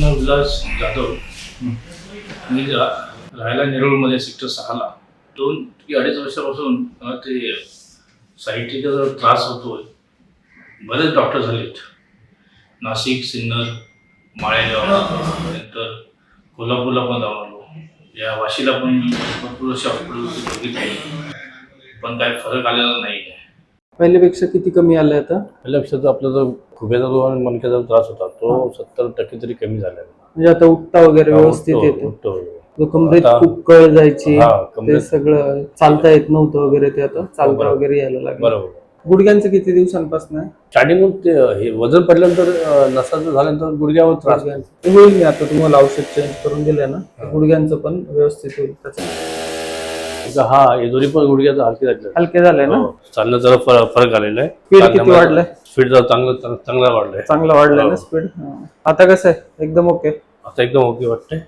माझं नाव जाधव मी रा- राहायला नेरूळमध्ये सेक्टर सहाला दोन की अडीच वर्षापासून ते साईटीचा जर त्रास होतोय बरेच डॉक्टर झालेत नाशिक सिन्नर माळेगाव नंतर कोल्हापूरला पण जाऊन आलो. या वाशीला पण भरपूर अशा हॉस्पिटल बघितले. पण काही फरक आलेला नाही. आहे पहिल्यापेक्षा किती कमी आलंय आता? पहिल्या पेक्षा जो आपला जो खुब्याचा जो आणि मणक्याचा जो त्रास होता तो सत्तर टक्के तरी कमी आहे. म्हणजे आता उठता वगैरे व्यवस्थित येते. उठतो. जो कमरेत आता- खूप कळ जायची हा, ते कमरेत- सगळं चालता येत नव्हतं वगैरे ते आता चालता बरोबर. वगैरे यायला लागलं. बरोबर. गुडघ्यांचं किती दिवसांपासून आहे? स्टार्टिंग ते हे वजन पडल्यानंतर अं, नसाचं झाल्यानंतर गुडघ्यावर त्रास गुडघ्यांचं. होईल मी आता तुम्हाला औषध चेंज करून दिलं ना. तर गुडघ्यांचं पण व्यवस्थित होईल त्याचं. हा हे दोन्ही पण गुडघ्याचा हलकी झाले हलके झालंय ना? चालण्यात जरा फरक फरक आलेला आहे. Speed किती वाढलंय? स्पीड जरा चांगलं चांग- चांगला वाढलाय. चांगलं वाढलंय ना हो. स्पीड आता कसं आहे? एकदम ओके आता एकदम ओके वाटतंय.